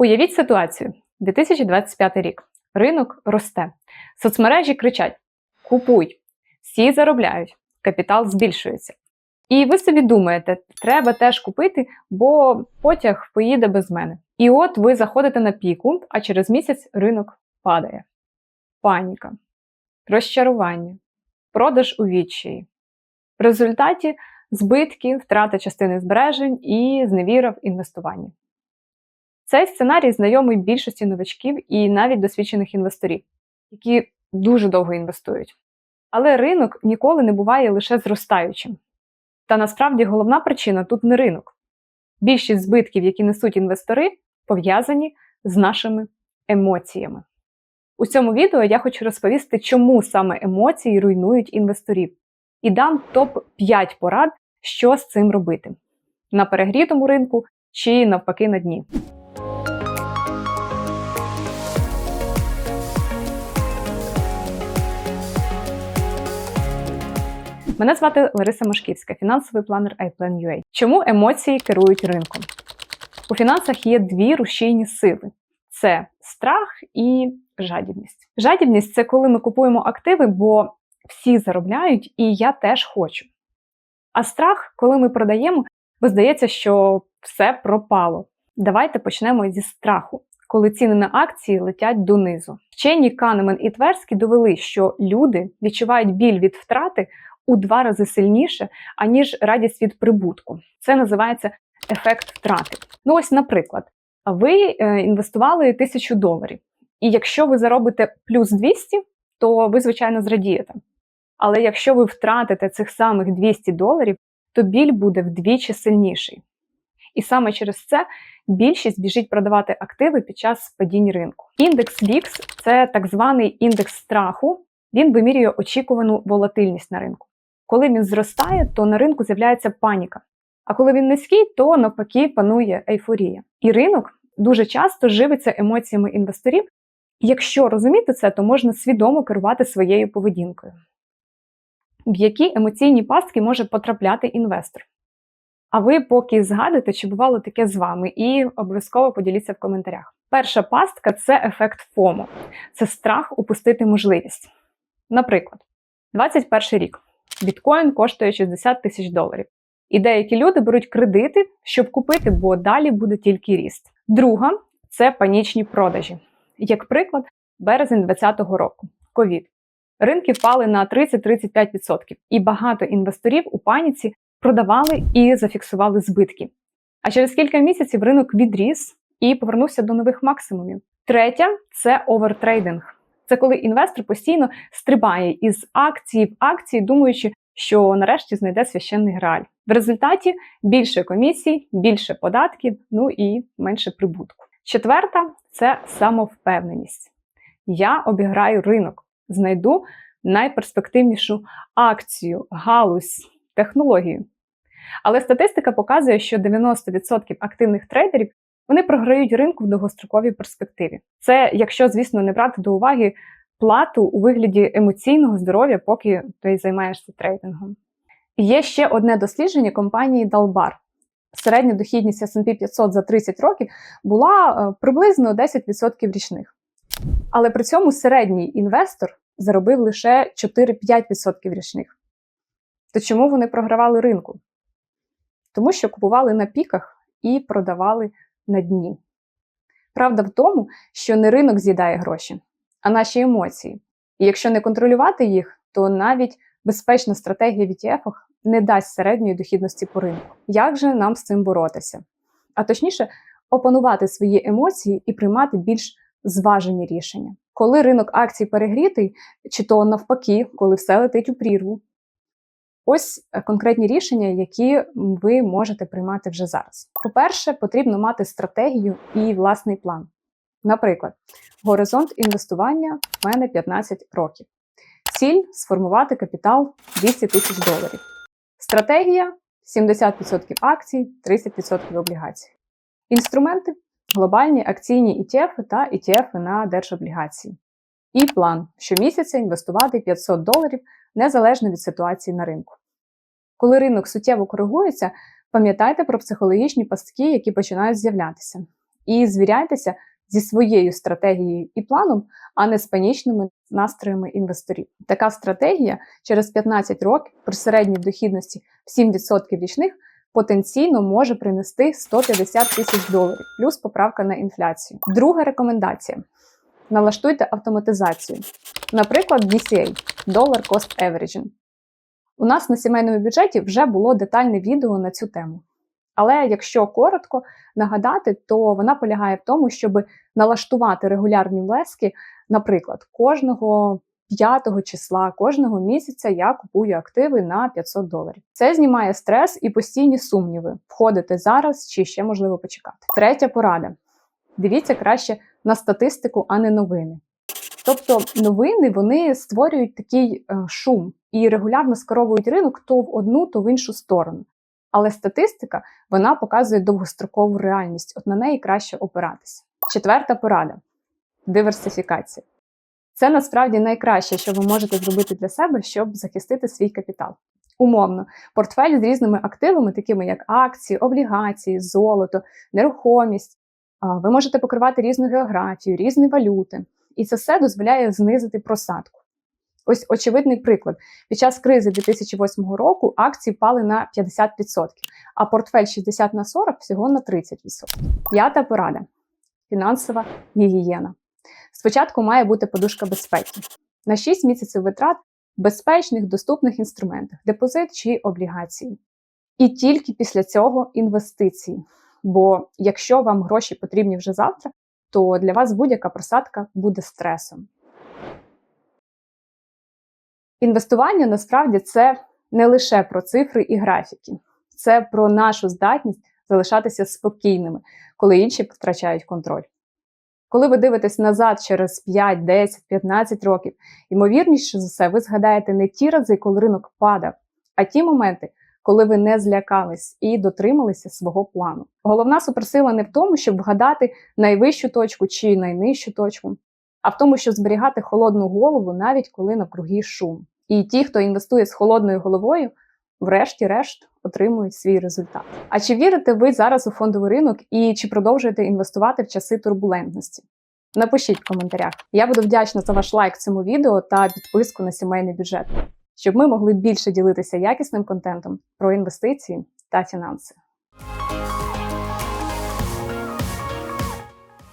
Уявіть ситуацію: 2025 рік. Ринок росте. Соцмережі кричать: Купуй! Всі заробляють, капітал збільшується. І ви собі думаєте, треба теж купити, бо потяг поїде без мене. І от ви заходите на піку, а через місяць ринок падає. Паніка, розчарування, продаж у відчаї. В результаті збитки, втрата частини збережень і зневіра в інвестуванні. Цей сценарій знайомий більшості новачків і навіть досвідчених інвесторів, які дуже довго інвестують. Але ринок ніколи не буває лише зростаючим. Та насправді головна причина тут не ринок. Більшість збитків, які несуть інвестори, пов'язані з нашими емоціями. У цьому відео я хочу розповісти, чому саме емоції руйнують інвесторів, і дам топ-5 порад, що з цим робити на перегрітому ринку чи навпаки на дні. Мене звати Лариса Машківська, фінансовий планер iPlan.ua. Чому емоції керують ринком? У фінансах є дві рушійні сили: це страх і жадібність. Жадібність це коли ми купуємо активи, бо всі заробляють, і я теж хочу. А страх, коли ми продаємо, бо здається, що все пропало. Давайте почнемо зі страху, коли ціни на акції летять донизу. Вчені Канемен і Тверський довели, що люди відчувають біль від втрати у два рази сильніше, аніж радість від прибутку. Це називається ефект втрати. Ну, ось, наприклад, ви е, інвестували тисячу доларів, і якщо ви заробите плюс 200, то ви, звичайно, зрадієте. Але якщо ви втратите цих самих 200 доларів, то біль буде вдвічі сильніший. І саме через це більшість біжить продавати активи під час падінь ринку. Індекс VIX – це так званий індекс страху, він вимірює очікувану волатильність на ринку. Коли він зростає, то на ринку з'являється паніка. А коли він низький, то навпаки панує ейфорія. І ринок дуже часто живиться емоціями інвесторів. Якщо розуміти це, то можна свідомо керувати своєю поведінкою. В які емоційні пастки може потрапляти інвестор? А ви поки згадуєте, чи бувало таке з вами, і обов'язково поділіться в коментарях. Перша пастка це ефект ФОМО, це страх упустити можливість. Наприклад, 21 рік біткоін коштує 60 тисяч доларів. І деякі люди беруть кредити, щоб купити, бо далі буде тільки ріст. Друга це панічні продажі. Як приклад, березень 2020 року ковід. Ринки впали на 30-35%, і багато інвесторів у паніці продавали і зафіксували збитки. А через кілька місяців ринок відріс і повернувся до нових максимумів. Третя це овертрейдинг. Це коли інвестор постійно стрибає із акції в акції, думаючи, що нарешті знайде священний грааль. В результаті більше комісій, більше податків, ну і менше прибутку. Четверта це самовпевненість. Я обіграю ринок, знайду найперспективнішу акцію, галузь, технологію. Але статистика показує, що 90% активних трейдерів вони програють ринку в довгостроковій перспективі. Це, якщо, звісно, не брати до уваги плату у вигляді емоційного здоров'я, поки ти займаєшся трейдингом. Є ще одне дослідження компанії Dalbar. Середня дохідність S&P 500 за 30 років була е, приблизно 10% річних. Але при цьому середній інвестор заробив лише 4-5% річних. То чому вони програвали ринку? Тому що купували на піках і продавали на дні. Правда в тому, що не ринок з'їдає гроші, а наші емоції. І якщо не контролювати їх, то навіть безпечна стратегія в ETF не дасть середньої дохідності по ринку. Як же нам з цим боротися? А точніше, опанувати свої емоції і приймати більш зважені рішення. Коли ринок акцій перегрітий, чи то навпаки, коли все летить у прірву, Ось е, конкретні рішення, які ви можете приймати вже зараз. По-перше, потрібно мати стратегію і власний план. Наприклад, горизонт інвестування в мене 15 років. Ціль сформувати капітал 200 тисяч доларів. Стратегія 70% акцій, 30% облігацій. Інструменти глобальні акційні ETF та ETF на держоблігації. І план щомісяця інвестувати 500 доларів незалежно від ситуації на ринку. Коли ринок суттєво коригується, пам'ятайте про психологічні пастки, які починають з'являтися. і звіряйтеся зі своєю стратегією і планом, а не з панічними настроями інвесторів. Така стратегія через 15 років при середній дохідності в 7% річних потенційно може принести 150 тисяч доларів, плюс поправка на інфляцію. Друга рекомендація: налаштуйте автоматизацію. Наприклад, DCA – Dollar Cost Averaging. У нас на сімейному бюджеті вже було детальне відео на цю тему. Але якщо коротко нагадати, то вона полягає в тому, щоб налаштувати регулярні влески, наприклад, кожного 5 числа кожного місяця я купую активи на 500 доларів. Це знімає стрес і постійні сумніви. Входити зараз чи ще можливо почекати. Третя порада: дивіться краще на статистику, а не новини. Тобто новини вони створюють такий е, шум і регулярно скеровують ринок то в одну, то в іншу сторону. Але статистика вона показує довгострокову реальність, от на неї краще опиратися. Четверта порада диверсифікація. Це насправді найкраще, що ви можете зробити для себе, щоб захистити свій капітал. Умовно, портфель з різними активами, такими як акції, облігації, золото, нерухомість. Ви можете покривати різну географію, різні валюти. І це все дозволяє знизити просадку. Ось очевидний приклад. Під час кризи 2008 року акції впали на 50%, а портфель 60 на 40 всього на 30%. П'ята порада фінансова гігієна. Спочатку має бути подушка безпеки. На 6 місяців витрат в безпечних доступних інструментах, депозит чи облігації. І тільки після цього інвестиції. Бо якщо вам гроші потрібні вже завтра, то для вас будь-яка просадка буде стресом. Інвестування насправді це не лише про цифри і графіки, це про нашу здатність залишатися спокійними, коли інші втрачають контроль. Коли ви дивитесь назад через 5, 10, 15 років, ймовірніше за все, ви згадаєте не ті рази, коли ринок падав, а ті моменти, коли ви не злякались і дотрималися свого плану. Головна суперсила не в тому, щоб вгадати найвищу точку чи найнижчу точку, а в тому, щоб зберігати холодну голову, навіть коли навкруги шум. І ті, хто інвестує з холодною головою, врешті-решт отримують свій результат. А чи вірите ви зараз у фондовий ринок і чи продовжуєте інвестувати в часи турбулентності? Напишіть в коментарях. Я буду вдячна за ваш лайк цьому відео та підписку на сімейний бюджет, щоб ми могли більше ділитися якісним контентом про інвестиції та фінанси.